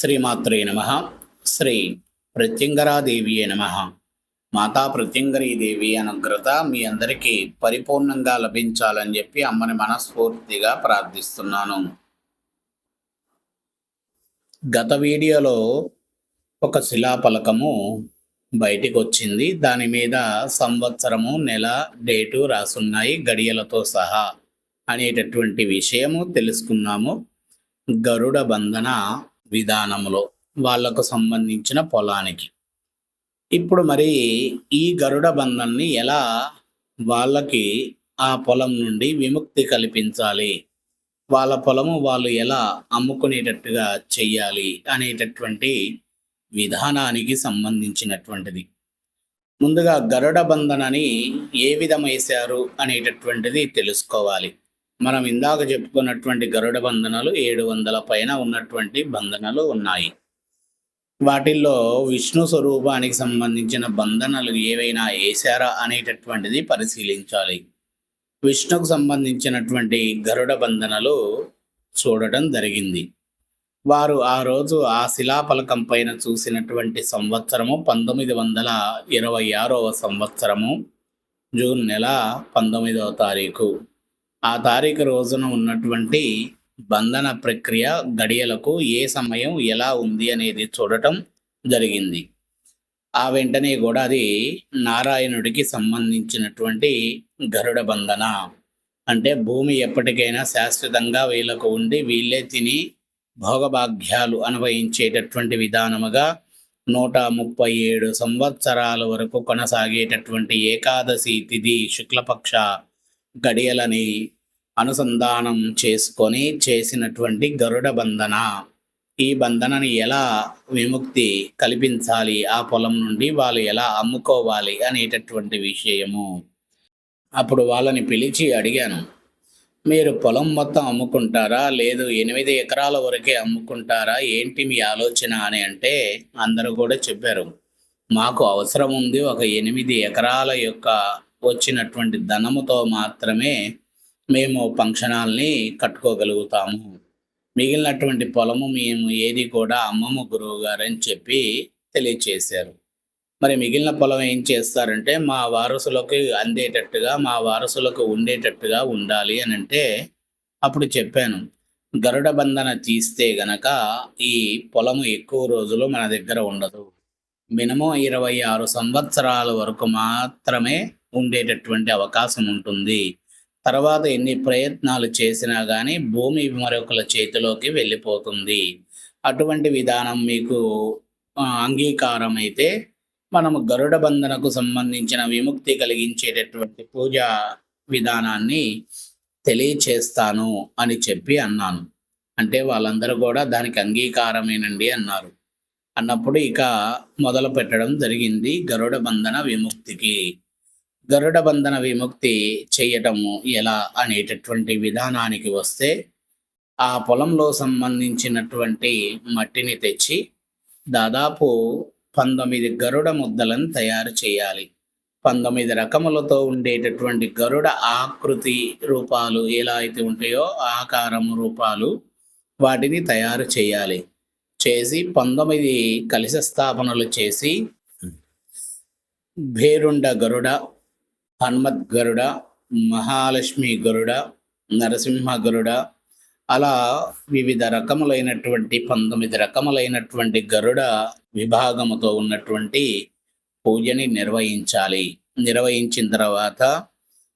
శ్రీమాత్రే నమ. శ్రీ ప్రత్యంగరాదేవియే నమ. మాతా ప్రత్యంగరీదేవి అనుగ్రత మీ అందరికీ పరిపూర్ణంగా లభించాలని చెప్పి అమ్మని మనస్ఫూర్తిగా ప్రార్థిస్తున్నాను. గత వీడియోలో ఒక శిలాఫలకము బయటికి వచ్చింది దాని మీద సంవత్సరము నెల డేటు రాసున్నాయి. గడియలతో సహా అనేటటువంటి విషయము తెలుసుకున్నాము. గరుడ బంధన విధానములో వాళ్ళకు సంబంధించిన పొలానికి. ఇప్పుడు మరి ఈ గరుడ బంధాన్ని ఎలా వాళ్ళకి ఆ పొలం నుండి విముక్తి కల్పించాలి? వాళ్ళ పొలము వాళ్ళు ఎలా అమ్ముకునేటట్టుగా చెయ్యాలి అనేటటువంటి విధానానికి సంబంధించినటువంటిది. ముందుగా గరుడ బంధనని ఏ విధం వేశారు అనేటటువంటిది తెలుసుకోవాలి. మనం ఇందాక చెప్పుకున్నటువంటి గరుడ బంధనాలు ఏడు వందల పైన ఉన్నటువంటి బంధనాలు ఉన్నాయి. వాటిల్లో విష్ణు స్వరూపానికి సంబంధించిన బంధనలు ఏవైనా వేశారా అనేటటువంటిది పరిశీలించాలి. విష్ణుకు సంబంధించినటువంటి గరుడ బంధనలు చూడటం జరిగింది. వారు ఆ రోజు ఆ శిలాఫలకం పైన చూసినటువంటి సంవత్సరము పంతొమ్మిది వందల ఇరవై ఆరవ సంవత్సరము జూన్ నెల పంతొమ్మిదవ తారీఖు. ఆ తారీఖు రోజున ఉన్నటువంటి బంధన ప్రక్రియ గడియలకు ఏ సమయం ఎలా ఉంది అనేది చూడటం జరిగింది. ఆ వెంటనే కూడా అది నారాయణుడికి సంబంధించినటువంటి గరుడ బంధన. అంటే భూమి ఎప్పటికైనా శాశ్వతంగా వీళ్ళకు ఉండి వీళ్ళే తిని భోగభాగ్యాలు అనుభవించేటటువంటి విధానముగా నూట ముప్పై ఏడు సంవత్సరాల వరకు కొనసాగేటటువంటి ఏకాదశి తిథి శుక్లపక్ష గడియలని అనుసంధానం చేసుకొని చేసినటువంటి గరుడ బంధన. ఈ బంధనని ఎలా విముక్తి కల్పించాలి? ఆ పొలం నుండి వాళ్ళు ఎలా అమ్ముకోవాలి అనేటటువంటి విషయము. అప్పుడు వాళ్ళని పిలిచి అడిగాను. మీరు పొలం మొత్తం అమ్ముకుంటారా? లేదు ఎనిమిది ఎకరాల వరకే అమ్ముకుంటారా? ఏంటి మీ ఆలోచన అని అంటే అందరూ కూడా చెప్పారు. మాకు అవసరం ఉంది ఒక ఎనిమిది ఎకరాల యొక్క వచ్చినటువంటి ధనముతో మాత్రమే మేము ఫంక్షనాల్ని కట్టుకోగలుగుతాము. మిగిలినటువంటి పొలము మేము ఏది కూడా అమ్మమ్మ గురువు గారని చెప్పి తెలియచేశారు. మరి మిగిలిన పొలం ఏం చేస్తారంటే మా వారసులకు అందేటట్టుగా మా వారసులకు ఉండేటట్టుగా ఉండాలి అని అంటే అప్పుడు చెప్పాను. గరుడ బంధన తీస్తే గనక ఈ పొలము ఎక్కువ రోజులు మన దగ్గర ఉండదు. మినిమం ఇరవై ఆరు సంవత్సరాల వరకు మాత్రమే ఉండేటటువంటి అవకాశం ఉంటుంది. తర్వాత ఎన్ని ప్రయత్నాలు చేసినా కానీ భూమి మరొకల చేతిలోకి వెళ్ళిపోతుంది. అటువంటి విధానం మీకు అంగీకారం అయితే మనము గరుడ బంధనకు సంబంధించిన విముక్తి కలిగించేటటువంటి పూజా విధానాన్ని తెలియచేస్తాను అని చెప్పి అన్నాను. అంటే వాళ్ళందరూ కూడా దానికి అంగీకారమేనండి అన్నారు. అన్నప్పుడు ఇక మొదలు పెట్టడం జరిగింది గరుడ బంధన విముక్తికి. గరుడ బంధన విముక్తి చేయటము ఎలా అనేటటువంటి విధానానికి వస్తే ఆ పొలంలో సంబంధించినటువంటి మట్టిని తెచ్చి దాదాపు పంతొమ్మిది గరుడ ముద్దలను తయారు చేయాలి. పంతొమ్మిది రకములతో ఉండేటటువంటి గరుడ ఆకృతి రూపాలు ఎలా అయితే ఉంటాయో ఆకారం రూపాలు వాటిని తయారు చేయాలి. చేసి పంతొమ్మిది కలిస స్థాపనలు చేసి భేరుండ గరుడ హనుమత్ గరుడ మహాలక్ష్మి గరుడ నరసింహ గరుడ అలా వివిధ రకములైనటువంటి పంతొమ్మిది రకములైనటువంటి గరుడ విభాగముతో ఉన్నటువంటి పూజని నిర్వహించాలి. నిర్వహించిన తర్వాత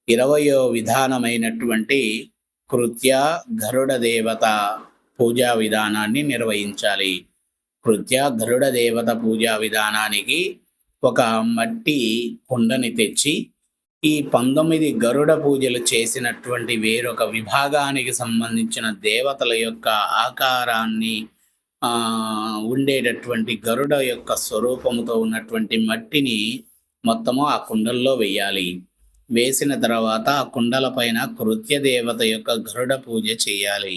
ఇరవయో విధానమైనటువంటి కృత్య గరుడ దేవత పూజా విధానాన్ని నిర్వహించాలి. కృత్య గరుడ దేవత పూజా విధానానికి ఒక మట్టి కుండని తెచ్చి ఈ పంతొమ్మిది గరుడ పూజలు చేసినటువంటి వేరొక విభాగానికి సంబంధించిన దేవతల యొక్క ఆకారాన్ని ఉండేటటువంటి గరుడ యొక్క స్వరూపముతో ఉన్నటువంటి మట్టిని మొత్తము ఆ కుండల్లో వేయాలి వేసిన తర్వాత ఆ కుండల పైన కృత్య దేవత యొక్క గరుడ పూజ చేయాలి.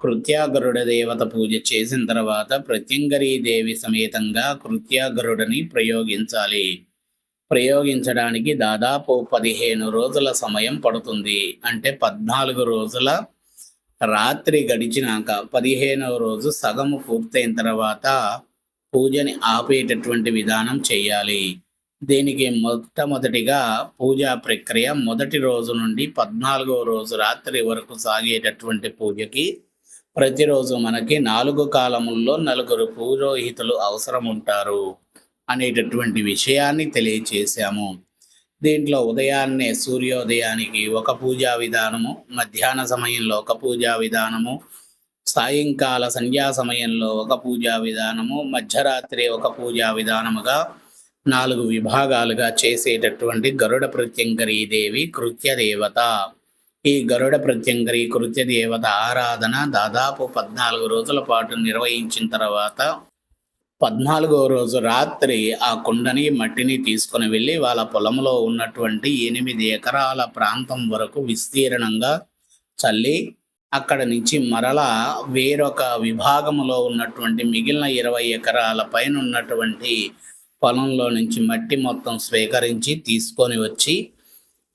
కృత్య గరుడ దేవత పూజ చేసిన తర్వాత ప్రత్యంగరీ దేవి సమేతంగా కృత్య గరుడని ప్రయోగించాలి. ప్రయోగించడానికి దాదాపు పదిహేను రోజుల సమయం పడుతుంది. అంటే పద్నాలుగు రోజుల రాత్రి గడిచినాక పదిహేనవ రోజు సగము పూర్తయిన తర్వాత పూజని ఆపేటటువంటి విధానం చేయాలి. దీనికి మొట్టమొదటిగా పూజా ప్రక్రియ మొదటి రోజు నుండి పద్నాలుగవ రోజు రాత్రి వరకు సాగేటటువంటి పూజకి ప్రతిరోజు మనకి నాలుగు కాలముల్లో నలుగురు పురోహితులు అవసరం ఉంటారు అనేటటువంటి విషయాన్ని తెలియచేశాము. దీంట్లో ఉదయాన్నే సూర్యోదయానికి ఒక పూజా విధానము మధ్యాహ్న సమయంలో ఒక పూజా విధానము సాయంకాల సంధ్యా సమయంలో ఒక పూజా విధానము మధ్యరాత్రి ఒక పూజా విధానముగా నాలుగు విభాగాలుగా చేసేటటువంటి గరుడ ప్రత్యంకరీ దేవి కృత్య దేవత ఈ గరుడ ప్రత్యంకరి కృత్య దేవత ఆరాధన దాదాపు పద్నాలుగు రోజుల పాటు నిర్వహించిన తర్వాత పద్నాలుగో రోజు రాత్రి ఆ కుండని మట్టిని తీసుకొని వెళ్ళి వాళ్ళ పొలంలో ఉన్నటువంటి ఎనిమిది ఎకరాల ప్రాంతం వరకు విస్తీర్ణంగా చల్లి అక్కడ నుంచి మరలా వేరొక విభాగంలో ఉన్నటువంటి మిగిలిన ఇరవై ఎకరాల పైన ఉన్నటువంటి పొలంలో నుంచి మట్టి మొత్తం స్వీకరించి తీసుకొని వచ్చి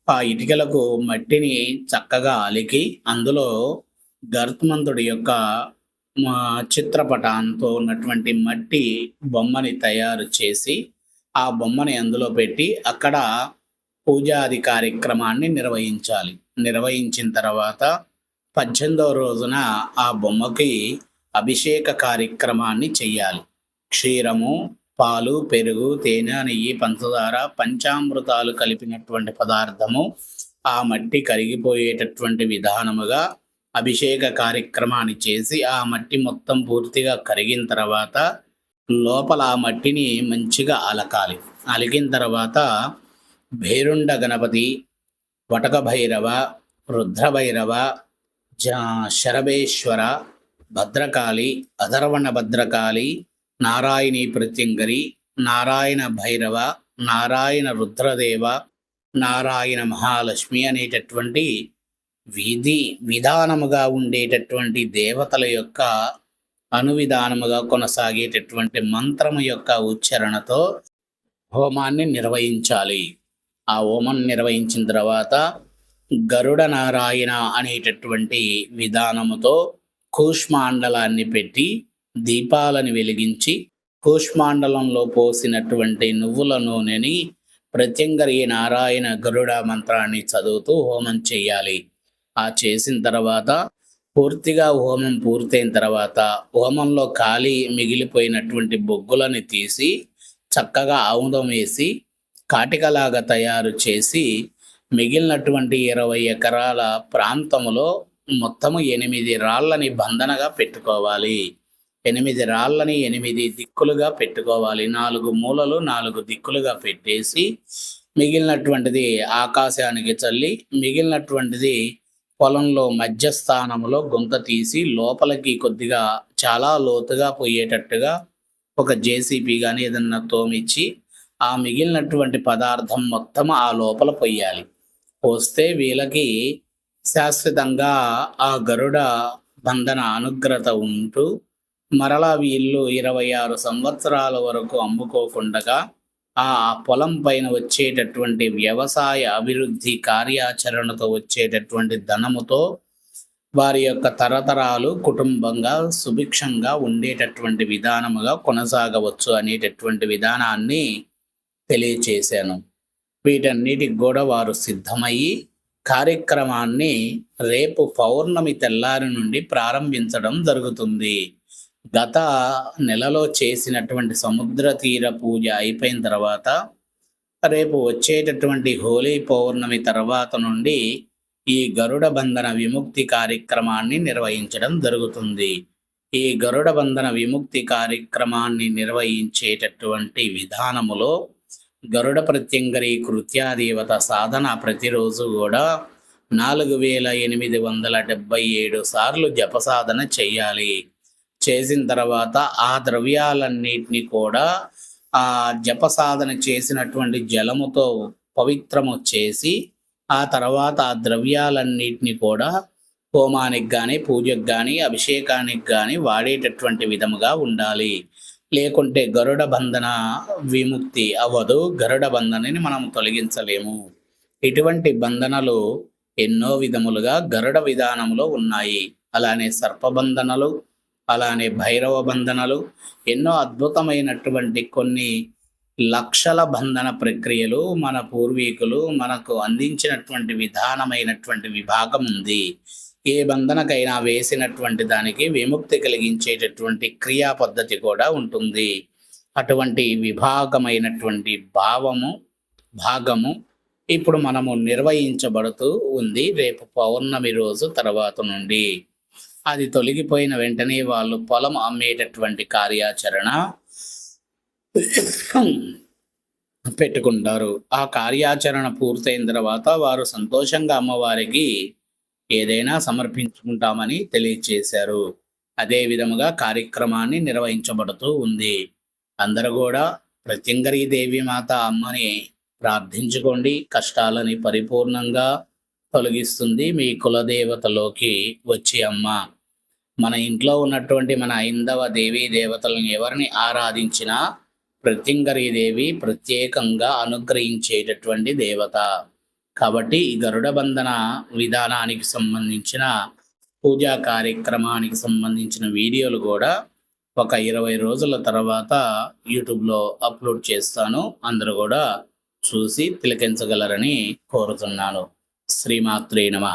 ఆ ఇటుకలకు మట్టిని చక్కగా అలికి అందులో గరుత్మంతుడి యొక్క చిత్రపటంతో ఉన్నటువంటి మట్టి బొమ్మని తయారు చేసి ఆ బొమ్మని అందులో పెట్టి అక్కడ పూజాది కార్యక్రమాన్ని నిర్వహించాలి. నిర్వహించిన తర్వాత పద్దెనిమిదవ రోజున ఆ బొమ్మకి అభిషేక కార్యక్రమాన్ని చెయ్యాలి. క్షీరము పాలు పెరుగు తేనె నెయ్యి పంచదార పంచామృతాలు కలిపినటువంటి పదార్థము ఆ మట్టి కరిగిపోయేటటువంటి విధానముగా అభిషేక కార్యక్రమాన్ని చేసి ఆ మట్టి మొత్తం పూర్తిగా కరిగిన తర్వాత లోపల ఆ మట్టిని మంచిగా అలకాలి. అలికిన తర్వాత భైరుండ గణపతి వటక భైరవ రుద్రభైరవ జ శరభేశ్వర భద్రకాళి అధర్వణ భద్రకాళి నారాయణి ప్రత్యంగరి నారాయణ భైరవ నారాయణ రుద్రదేవ నారాయణ మహాలక్ష్మి అనేటటువంటి విధి విధానముగా ఉండేటటువంటి దేవతల యొక్క అనువిధానముగా కొనసాగేటటువంటి మంత్రము యొక్క ఉచ్చారణతో హోమాన్ని నిర్వహించాలి. ఆ హోమం నిర్వహించిన తర్వాత గరుడ నారాయణ అనేటటువంటి విధానముతో కూష్మాండలాన్ని పెట్టి దీపాలను వెలిగించి కూష్మాండలంలో పోసినటువంటి నువ్వుల నూనెని ప్రత్యంగరి నారాయణ గరుడ మంత్రాన్ని చదువుతూ హోమం చేయాలి. ఆ చేసిన తర్వాత పూర్తిగా హోమం పూర్తయిన తర్వాత హోమంలో ఖాళీ మిగిలిపోయినటువంటి బొగ్గులని తీసి చక్కగా ఆముదం వేసి కాటికలాగా తయారు చేసి మిగిలినటువంటి ఇరవై ఎకరాల ప్రాంతంలో మొత్తము ఎనిమిది రాళ్ళని బంధనగా పెట్టుకోవాలి. ఎనిమిది రాళ్ళని ఎనిమిది దిక్కులుగా పెట్టుకోవాలి. నాలుగు మూలలు నాలుగు దిక్కులుగా పెట్టేసి మిగిలినటువంటిది ఆకాశానికి చల్లి మిగిలినటువంటిది పొలంలో మధ్యస్థానంలో గుంత తీసి లోపలికి కొద్దిగా చాలా లోతుగా పోయేటట్టుగా ఒక జేసీపీ కానీ ఏదన్నా తోమిచ్చి ఆ మిగిలినటువంటి పదార్థం మొత్తం ఆ లోపల పొయ్యాలి. పోస్తే వీళ్ళకి శాశ్వతంగా ఆ గరుడ బంధన అనుగ్రత ఉంటూ మరలా వీళ్ళు ఇరవై ఆరు సంవత్సరాల వరకు అమ్ముకోకుండగా ఆ పొలం పైన వచ్చేటటువంటి వ్యవసాయ అభివృద్ధి కార్యాచరణతో వచ్చేటటువంటి ధనముతో వారి యొక్క తరతరాలు కుటుంబంగా సుభిక్షంగా ఉండేటటువంటి విధానముగా కొనసాగవచ్చు అనేటటువంటి విధానాన్ని తెలియచేశాను. వీటన్నిటికి కూడా వారు సిద్ధమయ్యి కార్యక్రమాన్ని రేపు పౌర్ణమి తెల్లారి నుండి ప్రారంభించడం జరుగుతుంది. గత నెలలో చేసినటువంటి సముద్ర తీర పూజ అయిపోయిన తర్వాత రేపు వచ్చేటటువంటి హోలీ పౌర్ణమి తర్వాత నుండి ఈ గరుడ బంధన విముక్తి కార్యక్రమాన్ని నిర్వహించడం జరుగుతుంది. ఈ గరుడ బంధన విముక్తి కార్యక్రమాన్ని నిర్వహించేటటువంటి విధానములో గరుడ ప్రత్యంగరి కృత్యాదేవత సాధన ప్రతిరోజు కూడా నాలుగు వేల ఎనిమిది వందల డెబ్బై ఏడు సార్లు జపసాధన చేయాలి. చేసిన తర్వాత ఆ ద్రవ్యాలన్నిటిని కూడా ఆ జప సాధన చేసినటువంటి జలముతో పవిత్రము చేసి ఆ తర్వాత ఆ ద్రవ్యాలన్నిటిని కూడా హోమానికి కానీ పూజకు కానీ అభిషేకానికి కానీ వాడేటటువంటి విధముగా ఉండాలి. లేకుంటే గరుడ బంధన విముక్తి అవ్వదు. గరుడ బంధనని మనం తొలగించలేము. ఇటువంటి బంధనలు ఎన్నో విధములుగా గరుడ విధానంలో ఉన్నాయి. అలానే సర్పబంధనలు అలానే భైరవ బంధనలు ఎన్నో అద్భుతమైనటువంటి కొన్ని లక్షల బంధన ప్రక్రియలు మన పూర్వీకులు మనకు అందించినటువంటి విధానమైనటువంటి విభాగం ఉంది. ఏ బంధనకైనా వేసినటువంటి దానికి విముక్తి కలిగించేటటువంటి క్రియా పద్ధతి కూడా ఉంటుంది. అటువంటి విభాగమైనటువంటి భావము భాగము ఇప్పుడు మనము నిర్వహించబడుతూ ఉంది. రేపు పౌర్ణమి రోజు తర్వాత నుండి అది తొలగిపోయిన వెంటనే వాళ్ళు పొలం అమ్మేటటువంటి కార్యాచరణ పెట్టుకుంటారు. ఆ కార్యాచరణ పూర్తయిన తర్వాత వారు సంతోషంగా అమ్మవారికి ఏదైనా సమర్పించుకుంటామని తెలియచేశారు. అదే విధముగా కార్యక్రమాన్ని నిర్వహించబడుతూ ఉంది. అందరూ కూడా ప్రత్యంగరీ దేవి మాత అమ్మని ప్రార్థించుకోండి. కష్టాలని పరిపూర్ణంగా తొలగిస్తుంది మీ కులదేవతలోకి వచ్చి అమ్మ. మన ఇంట్లో ఉన్నటువంటి మన ఐందవ దేవీ దేవతలను ఎవరిని ఆరాధించినా ప్రత్యంగరీ దేవి ప్రత్యేకంగా అనుగ్రహించేటటువంటి దేవత. కాబట్టి ఈ గరుడ బంధన విధానానికి సంబంధించిన పూజా కార్యక్రమానికి సంబంధించిన వీడియోలు కూడా ఒక ఇరవై రోజుల తర్వాత యూట్యూబ్లో అప్లోడ్ చేస్తాను. అందరూ కూడా చూసి తిలకించగలరని కోరుతున్నాను. శ్రీమాత్రే నమ.